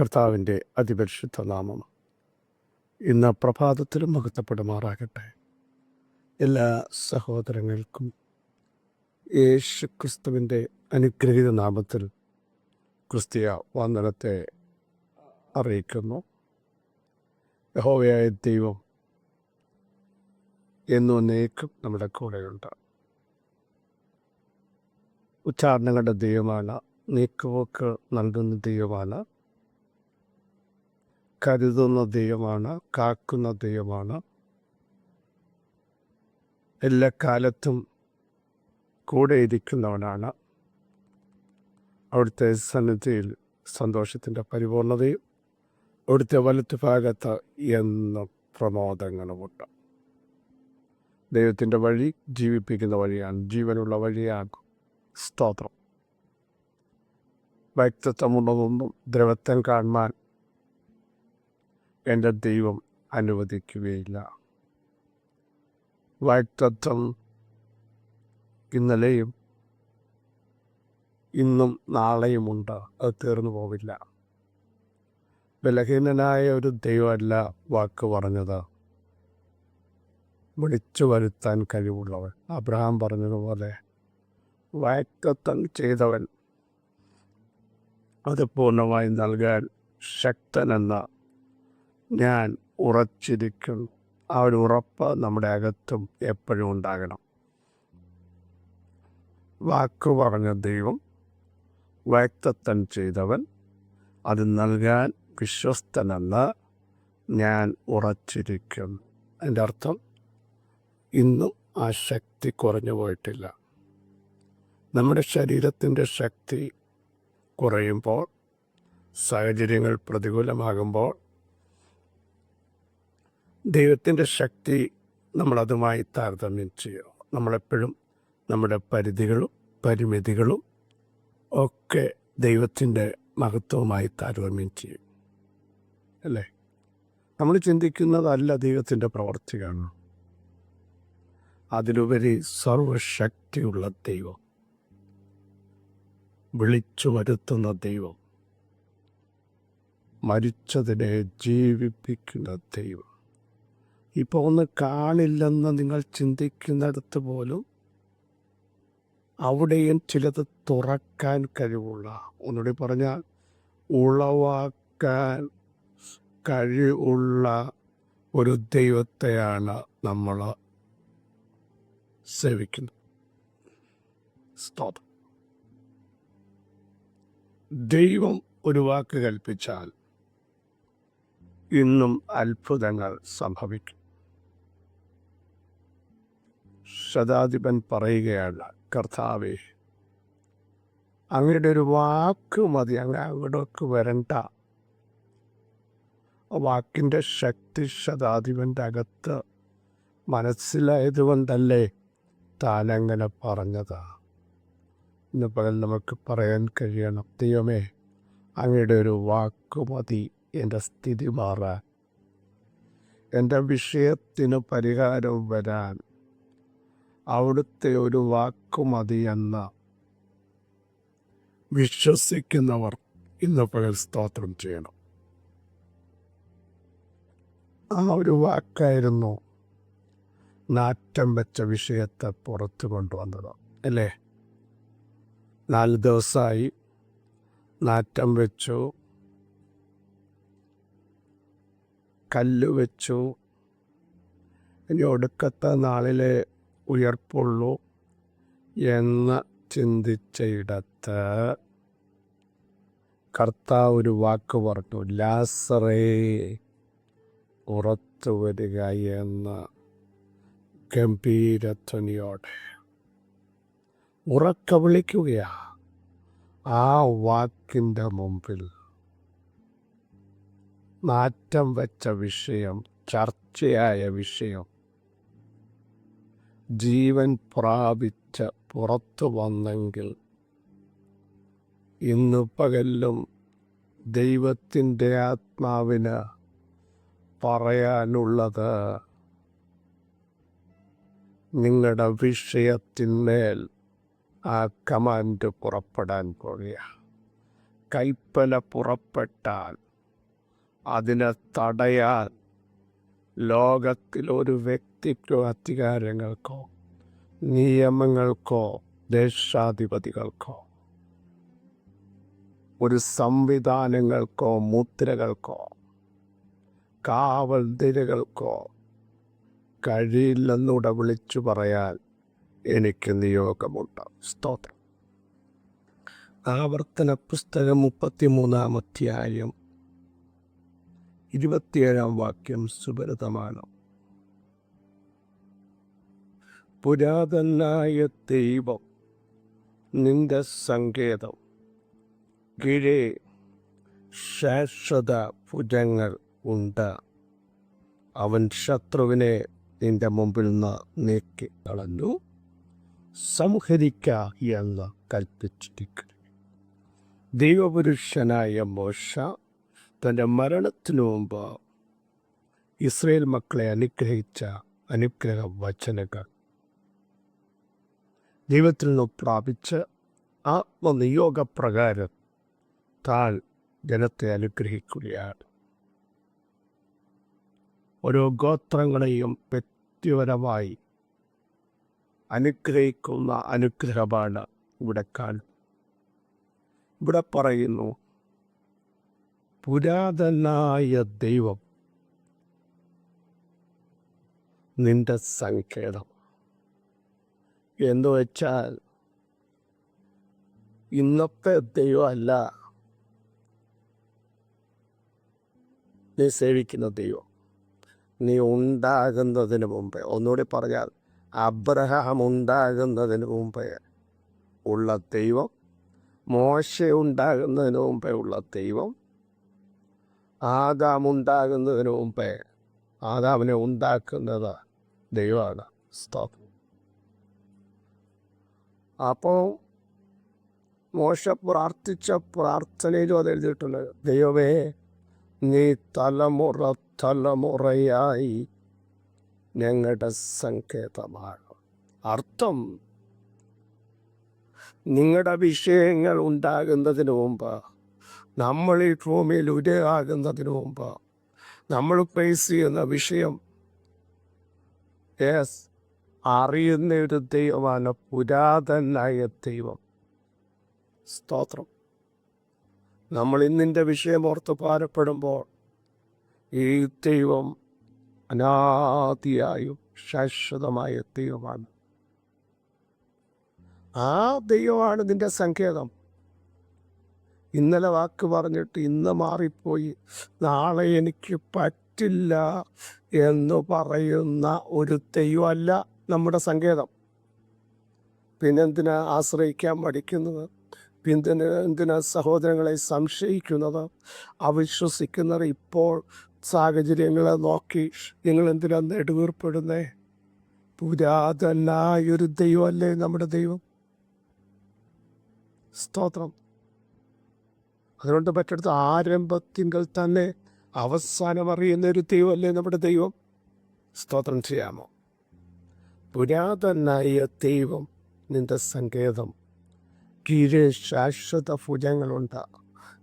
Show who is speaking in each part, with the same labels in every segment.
Speaker 1: കർത്താവിന്റെ അതിപരിശുദ്ധ നാമം ഇന്ന് പ്രഭാതത്തിലും മഹത്വപ്പെടുമാറാകട്ടെ. എല്ലാ സഹോദരങ്ങൾക്കും യേശു ക്രിസ്തുവിന്റെ അനുഗ്രഹീത നാമത്തിൽ ക്രിസ്തീയ വന്ദനത്തെ അറിയിക്കുന്നു. യഹോവയായ ദൈവം എന്നും എന്നേക്കും നമ്മുടെ കൂടെയുണ്ട്. ഉച്ചാരണങ്ങളുടെ ദൈവമാണ് നീക്കുപോക്ക് നൽകുന്ന ദൈവമാണ് കരുതുന്ന ദൈവമാണ് കാക്കുന്ന ദൈവമാണ്. എല്ലാ കാലത്തും കൂടെ ഇരിക്കുന്നവനാണ്. അവിടുത്തെ സന്നിധിയിൽ സന്തോഷത്തിന്റെ പരിപൂർണതയും അവിടുത്തെ വലത്ത് ഭാഗത്ത് എന്നും പ്രമോദങ്ങളുമുണ്ട്. ദൈവത്തിന്റെ വഴി ജീവിപ്പിക്കുന്ന വഴിയാണ് ജീവനുള്ള വഴിയാകും. സ്തോത്രം. വ്യക്തിത്വമുള്ളതൊന്നും ദ്രവത്വം കാണുവാൻ എന്റെ ദൈവം അനുവദിക്കുകയില്ല. വാക്തത്വം ഇന്നലെയും ഇന്നും നാളെയുമുണ്ട് അത് തീർന്നു പോവില്ല. ബലഹീനനായ ഒരു ദൈവമല്ല വാക്ക് പറഞ്ഞത്. വിളിച്ചു വരുത്താൻ കഴിവുള്ളവൻ. അബ്രഹാം പറഞ്ഞതുപോലെ വാക്തത്വം ചെയ്തവൻ അത് പൂർണമായി നൽകാൻ ശക്തനെന്ന ഞാൻ ഉറച്ചിരിക്കുന്നു. ആ ഒരു ഉറപ്പ് നമ്മുടെ അകത്തും എപ്പോഴും ഉണ്ടാകണം. വാക്ക് പറഞ്ഞ ദൈവം വ്യക്തത്വം ചെയ്തവൻ അത് നൽകാൻ വിശ്വസ്തനെന്ന് ഞാൻ ഉറച്ചിരിക്കുന്നു. എന്റെ അർത്ഥം ഇന്നും ആ ശക്തി കുറഞ്ഞു പോയിട്ടില്ല. നമ്മുടെ ശരീരത്തിന്റെ ശക്തി കുറയുമ്പോൾ സാഹചര്യങ്ങൾ പ്രതികൂലമാകുമ്പോൾ ദൈവത്തിന്റെ ശക്തി നമ്മളതുമായി താരതമ്യം ചെയ്യും നമ്മളെപ്പോഴും നമ്മുടെ പരിധികളും പരിമിതികളും ഒക്കെ ദൈവത്തിന്റെ മഹത്വവുമായി താരതമ്യം ചെയ്യും അല്ലേ? നമ്മൾ ചിന്തിക്കുന്നതല്ല ദൈവത്തിന്റെ പ്രവർത്തിയാണ്. അതിലുപരി സർവശക്തിയുള്ള ദൈവം. വിളിച്ചു വരുത്തുന്ന ദൈവം. മരിച്ചതിനെ ജീവിപ്പിക്കുന്ന ദൈവം. ഇപ്പോൾ ഒന്ന് കാണില്ലെന്ന് നിങ്ങൾ ചിന്തിക്കുന്നിടത്ത് പോലും അവിടെയും ചിലത് തുറക്കാൻ കഴിവുള്ള ഒന്നുകൂടി പറഞ്ഞാൽ ഉളവാക്കാൻ കഴിവുള്ള ഒരു ദൈവത്തെയാണ് നമ്മൾ സേവിക്കുന്നത്. സ്തോത്രം. ദൈവം ഒരു വാക്ക് കൽപ്പിച്ചാൽ ഇന്നും അത്ഭുതങ്ങൾ സംഭവിക്കും. ശതാധിപൻ പറയുകയാണ് കർത്താവേ അങ്ങയുടെ ഒരു വാക്ക് മതി അങ്ങ് അങ്ങോട്ടേക്ക് വരണ്ട. വാക്കിന്റെ ശക്തി ശതാധിപന്റെ അകത്ത് മനസ്സിലായത് കൊണ്ടല്ലേ താനങ്ങനെ പറഞ്ഞതാ? ഇന്ന് പകൽ നമുക്ക് പറയാൻ കഴിയണം ദൈവമേ അങ്ങയുടെ ഒരു വാക്ക് മതി എന്റെ സ്ഥിതി മാറാൻ. എന്റെ വിഷയത്തിന് പരിഹാരം വരാൻ അവിടുത്തെ ഒരു വാക്ക് മതിയെന്ന് വിശ്വസിക്കുന്നവർ ഇന്ന് പകൽ സ്തോത്രം ചെയ്യണം. ആ ഒരു വാക്കായിരുന്നു നാറ്റം വെച്ച വിഷയത്തെ പുറത്തു കൊണ്ടുവന്നത് അല്ലേ? നാല് ദിവസമായി നാറ്റം വെച്ചു കല്ല് വെച്ചു. ഇനി ഒടുക്കത്തെ നാളിലെ ഉയർപ്പുള്ളൂ എന്ന് ചിന്തിച്ചയിടത്ത് കർത്താവ് ഒരു വാക്ക് പറഞ്ഞു ലാസറേ പുറത്തു വരിക എന്ന് ഗംഭീരധ്വനിയോടെ ഉറക്ക വിളിക്കുകയാ ആ വാക്കിന്റെ മുമ്പിൽ. നാറ്റം വെച്ച വിഷയം ചർച്ചയായ വിഷയം ജീവൻ പ്രാപിച്ച പുറത്തു വന്നെങ്കിൽ ഇന്ന് പകലും ദൈവത്തിന്റെ ആത്മാവിന് പറയാനുള്ളത് നിങ്ങളുടെ വിഷയത്തിന്മേൽ ആ കമാൻഡ് പുറപ്പെടാൻ പോകുക കൽപ്പന പുറപ്പെട്ടാൽ അതിനെ തടയാൻ ലോകത്തിൽ ഒരു വ്യക്തിക്കോ അധികാരങ്ങൾക്കോ നിയമങ്ങൾക്കോ ദേശാധിപതികൾക്കോ ഒരു സംവിധാനങ്ങൾക്കോ മുദ്രകൾക്കോ കാവൽ നിരകൾക്കോ കഴിയില്ലെന്നൂടെ വിളിച്ചു പറയാൻ എനിക്ക് നിയോഗമുണ്ട്. സ്തോത്രം. ആവർത്തന പുസ്തകം മുപ്പത്തിമൂന്നാം അധ്യായം ഇരുപത്തിയേഴാം വാക്യം സുപരിതമാണ്. പുരാതനായ ദൈവം നിന്റെ സങ്കേതം. കീഴേ ശാശ്വത ഭുജങ്ങൾ ഉണ്ട്. അവൻ ശത്രുവിനെ നിന്റെ മുമ്പിൽ നിന്ന് നീക്കി കളഞ്ഞു. സംഹരിക്ക എന്ന് കൽപ്പിച്ചിരിക്കുന്നു. ദൈവപുരുഷനായ മോശ തന്റെ മരണത്തിനു മുമ്പ് ഇസ്രയേൽ മക്കളെ അനുഗ്രഹിച്ച അനുഗ്രഹ വചനങ്ങൾ ദൈവത്തിൽ നിന്ന് പ്രാപിച്ച് ആത്മനിയോഗപ്രകാരം താൻ ജനത്തെ അനുഗ്രഹിക്കുകയാണ്. ഓരോ ഗോത്രങ്ങളെയും വ്യക്തിപരമായി അനുഗ്രഹിക്കുന്ന അനുഗ്രഹമാണ് ഇവിടെ കാണുന്നത്. ഇവിടെ പറയുന്നു പുരാതനായ ദൈവം നിന്റെ സങ്കേതം. എന്ന് വെച്ചാൽ ഇന്നത്തെ ദൈവമല്ല. നീ സേവിക്കുന്ന ദൈവം. നീ ഉണ്ടാകുന്നതിന് മുമ്പേ ഒന്നുകൂടി പറഞ്ഞാൽ അബ്രഹാം ഉണ്ടാകുന്നതിന് മുമ്പേ ഉള്ള ദൈവം മോശ ഉണ്ടാകുന്നതിന് മുമ്പേ ഉള്ള ദൈവം ആദാം ഉണ്ടാകുന്നതിന് മുമ്പേ ആദാമിനെ ഉണ്ടാക്കുന്നത് ദൈവമാണ്. സ്തോത്രം. അപ്പോൾ മോശ പ്രാർത്ഥിച്ച പ്രാർത്ഥനയിലും അത് എഴുതിയിട്ടുണ്ട്. ദൈവമേ നീ തലമുറ തലമുറയായി ഞങ്ങളുടെ സങ്കേതമാണ് അർത്ഥം നിങ്ങളുടെ വിഷയങ്ങൾ ഉണ്ടാകുന്നതിന് മുമ്പ് നമ്മൾ ഈ ഭൂമിയിൽ ഉരയാകുന്നതിന് മുമ്പ് നമ്മൾ ഫേസ് ചെയ്യുന്ന വിഷയം യെസ് അറിയുന്ന ഒരു ദൈവമാണ് പുരാതനായ ദൈവം. സ്തോത്രം. നമ്മൾ ഇന്നിന്റെ വിഷയം ഓർത്ത് ഭാരപ്പെടുമ്പോൾ ഈ ദൈവം അനാദിയായും ശാശ്വതമായ ദൈവമാണ്. ആ ദൈവമാണ് നിന്റെ സങ്കേതം. ഇന്നലെ വാക്ക് പറഞ്ഞിട്ട് ഇന്ന് മാറിപ്പോയി. നാളെ എനിക്ക് പറ്റില്ല എന്ന് പറയുന്ന ഒരു ദൈവമല്ല. നമ്മുടെ സങ്കേതം. പിന്നെന്തിനാ ആശ്രയിക്കാൻ മടിക്കുന്നത്? പിന്നെ എന്തിനാ സഹോദരങ്ങളെ സംശയിക്കുന്നത്? അവിശ്വസിക്കുന്നവർ ഇപ്പോൾ സാഹചര്യങ്ങളെ നോക്കി നിങ്ങൾ എന്തിനാ നെടുവീർപ്പെടുന്നേ? പുരാതനായൊരു ദൈവമല്ലേ നമ്മുടെ ദൈവം? സ്തോത്രം. അതുകൊണ്ട് മറ്റടുത്ത് ആരംഭത്തിങ്കൽ തന്നെ അവസാനം അറിയുന്ന ഒരു ദൈവമല്ലേ നമ്മുടെ ദൈവം? സ്തോത്രം ചെയ്യാമോ? പുരാതനായ ദൈവം നിന്റെ സങ്കേതം. കീഴെ ശാശ്വത ഭുജങ്ങളുണ്ട്.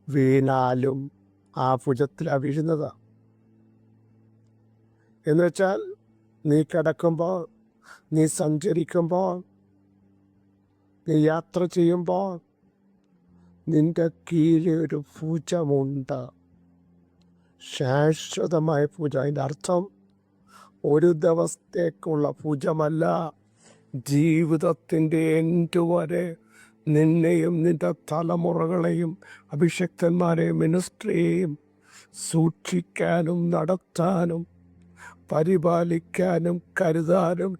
Speaker 1: വീണാലും ആ ഭുജത്തിലാണ് വീഴുന്നത്. എന്നുവെച്ചാൽ നീ കിടക്കുമ്പോൾ നീ സഞ്ചരിക്കുമ്പോൾ നീ യാത്ര ചെയ്യുമ്പോൾ നിന്റെ കീഴിൽ ഒരു ഭുജമുണ്ട്. ശാശ്വതമായ പൂജ അതിന്റെ അർത്ഥം ഒരു ദിവസത്തേക്കുള്ള ഭുജമല്ല. ജീവിതത്തിന്റെ എൻഡ് വരെ നിന്നെയും നിന്റെ തലമുറകളെയും അഭിഷക്തന്മാരെയും മിനിസ്ട്രിയെയും സൂക്ഷിക്കാനും നടത്താനും പരിപാലിക്കാനും കരുതാനും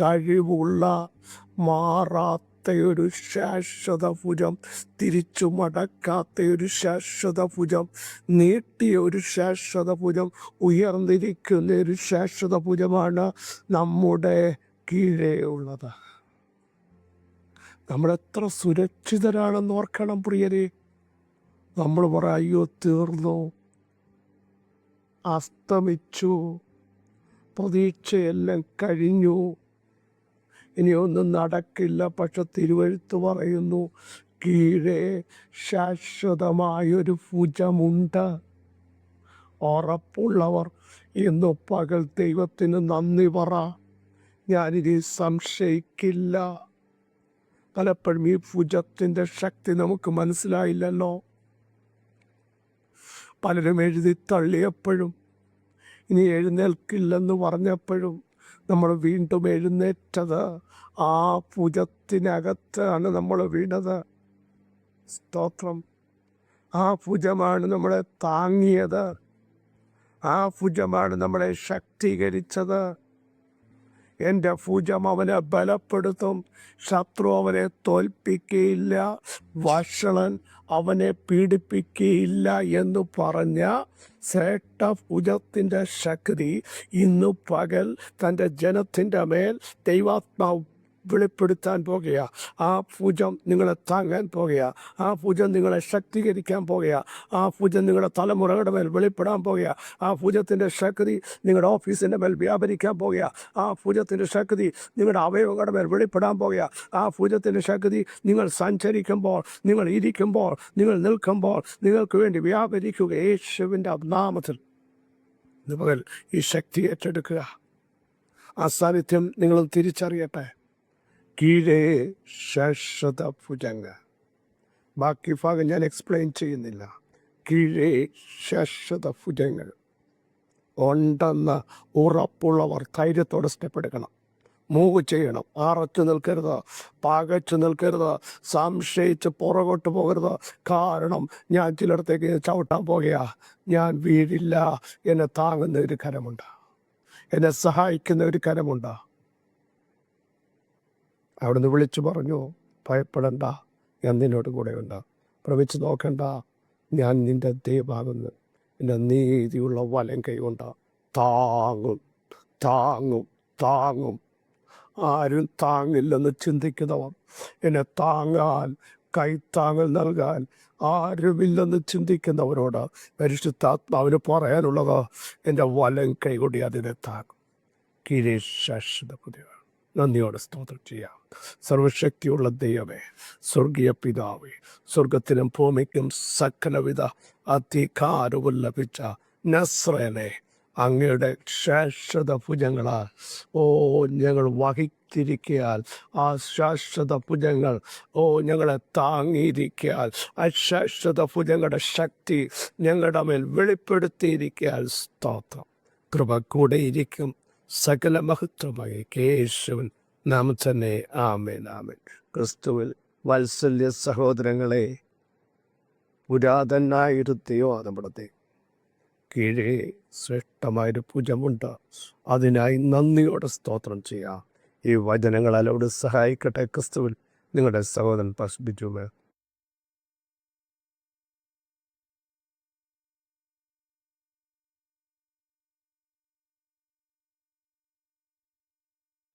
Speaker 1: കഴിവുള്ള മാറാത്ത ഒരു ശാശ്വത ഭുജം തിരിച്ചു മടക്കാത്ത ഒരു ശാശ്വത ഭുജം നീട്ടിയ ഒരു ശാശ്വത ഭുജം ഉയർന്നിരിക്കുന്ന ഒരു ശാശ്വത ഭുജമാണ് നമ്മുടെ കീഴേ ഉള്ളത് നമ്മൾ എത്ര സുരക്ഷിതരാണെന്ന് ഓർക്കണം പ്രിയരെ. നമ്മൾ പറ അയ്യോ തീർന്നു. അസ്തമിച്ചു. പ്രതീക്ഷയെല്ലാം കഴിഞ്ഞു. ഇനിയൊന്നും നടക്കില്ല. പക്ഷെ തിരുവഴുത്ത് പറയുന്നു കീഴേ ശാശ്വതമായൊരു ഭുജമുണ്ട്. ഉറപ്പുള്ളവർ ഇന്ന് പകൽ ദൈവത്തിന് നന്ദി പറ. ഞാനിനി സംശയിക്കില്ല. പലപ്പോഴും ഈ ഭുജത്തിന്റെ ശക്തി നമുക്ക് മനസ്സിലായില്ലല്ലോ. പലരും എഴുതി തള്ളിയപ്പോഴും ഇനി എഴുന്നേൽക്കില്ലെന്ന് പറഞ്ഞപ്പോഴും നമ്മൾ വീണ്ടും എഴുന്നേറ്റത് ആ ഭുജത്തിനകത്താണ് നമ്മൾ വീണത്. സ്തോത്രം. ആ ഭുജമാണ് നമ്മളെ താങ്ങിയത്. ആ ഭുജമാണ് നമ്മളെ ശക്തീകരിച്ചത്. എന്റെ ഭുജം അവനെ ബലപ്പെടുത്തും. ശത്രു അവനെ തോൽപ്പിക്കുകയില്ല വഷളൻ അവനെ പീഡിപ്പിക്കുകയില്ല എന്ന് പറഞ്ഞ ശ്രേഷ്ഠ ഭുജത്തിന്റെ ശക്തി ഇന്ന് പകൽ തന്റെ ജനത്തിന്റെ മേൽ ദൈവാത്മാവ് വെളിപ്പെടുത്താൻ പോകുക. ആ ഭുജം നിങ്ങളെ താങ്ങാൻ പോകുക. ആ ഭുജം നിങ്ങളെ ശക്തീകരിക്കാൻ പോകുക. ആ ഭുജം നിങ്ങളുടെ തലമുറകളുടെ മേൽ വെളിപ്പെടാൻ പോകുക. ആ ഭുജത്തിന്റെ ശക്തി നിങ്ങളുടെ ഓഫീസിന്റെ മേൽ വ്യാപരിക്കാൻ പോകുക. ആ ഭുജത്തിന്റെ ശക്തി നിങ്ങളുടെ അവയവങ്ങളുടെ മേൽ വെളിപ്പെടാൻ പോകുക. ആ ഭുജത്തിന്റെ ശക്തി നിങ്ങൾ സഞ്ചരിക്കുമ്പോൾ നിങ്ങൾ ഇരിക്കുമ്പോൾ നിങ്ങൾ നിൽക്കുമ്പോൾ നിങ്ങൾക്ക് വേണ്ടി വ്യാപരിക്കുക യേശുവിന്റെ നാമത്തിൽ. ഇന്ന് പകൽ ഈ ശക്തി ഏറ്റെടുക്കുക. ആ സാന്നിധ്യം നിങ്ങൾ തിരിച്ചറിയട്ടെ. കീഴേ ശാശ്വത ഭുജങ്ങ ബാക്കി ഭാഗം ഞാൻ എക്സ്പ്ലെയിൻ ചെയ്യുന്നില്ല. കീഴേ ശാശ്വത ഭുജങ്ങൾ. ഉണ്ടെന്ന് ഉറപ്പുള്ളവർ ധൈര്യത്തോടെ സ്റ്റെപ്പ് എടുക്കണം. മൂവ് ചെയ്യണം. ആറച്ചു നിൽക്കരുത്. പാകച്ചു നിൽക്കരുത്. സംശയിച്ച് പുറകോട്ട് പോകരുത്. കാരണം ഞാൻ ചിലയിടത്തേക്ക് ചവിട്ടാൻ പോകുക ഞാൻ വീഴില്ല. എന്നെ താങ്ങുന്ന ഒരു കരമുണ്ട്. എന്നെ സഹായിക്കുന്ന ഒരു കരമുണ്ട്. അവിടുന്ന് വിളിച്ചു പറഞ്ഞു ഭയപ്പെടണ്ട ഞാൻ നിന്നോട് കൂടെയുണ്ട് പ്രവിച്ച് നോക്കണ്ട ഞാൻ നിന്റെ ദൈവമാകുന്നു. എന്റെ നീതിയുള്ള വലം കൈകൊണ്ട് താങ്ങും താങ്ങും താങ്ങും. ആരും താങ്ങില്ലെന്ന് ചിന്തിക്കുന്നവർ എന്നെ താങ്ങാൻ കൈത്താങ്ങൽ നൽകാൻ ആരുമില്ലെന്ന് ചിന്തിക്കുന്നവരോട് പരിശുദ്ധാത്മാവിന് പറയാനുള്ളത് എന്റെ വലം കൈകൊടി അതിനെ താങ്ങും. കിരീഷ് ശാശ്വത പുതിയ നന്ദിയോടെ സ്തോത്രം ചെയ്യാം. സർവശക്തിയുള്ള ദൈവമേ സ്വർഗീയ പിതാവേ സ്വർഗത്തിനും ഭൂമിക്കും സകലവിധ അധികാരവും ലഭിച്ച നസ്രനെ അങ്ങയുടെ ശാശ്വത ഭുജങ്ങളാൽ ഓ ഞങ്ങൾ വഹിച്ചിരിക്കയാൽ ആ ശാശ്വത ഭുജങ്ങൾ ഓ ഞങ്ങളെ താങ്ങിയിരിക്കയാൽ ആ ശാശ്വത ഭുജങ്ങളുടെ ശക്തി ഞങ്ങളുടെ മേൽ വെളിപ്പെടുത്തിയിരിക്കയാൽ സ്തോത്രം. കൃപ കൂടെയിരിക്കും സകല മഹത്വമായി കേശവൻ നാം തന്നെ ആമേൻ ആമേൻ. ക്രിസ്തുവിൽ വാത്സല്യ സഹോദരങ്ങളെ പുരാതനായിരുത്തിയോ നമ്മുടെ കീഴേ ശ്രേഷ്ഠമായൊരു ഭുജമുണ്ട് അതിനായി നന്ദിയോടെ സ്തോത്രം ചെയ്യാം. ഈ വചനങ്ങൾ അലോട് സഹായിക്കട്ടെ ക്രിസ്തുവിൽ. നിങ്ങളുടെ സഹോദരൻ പസ്ബിജുമേ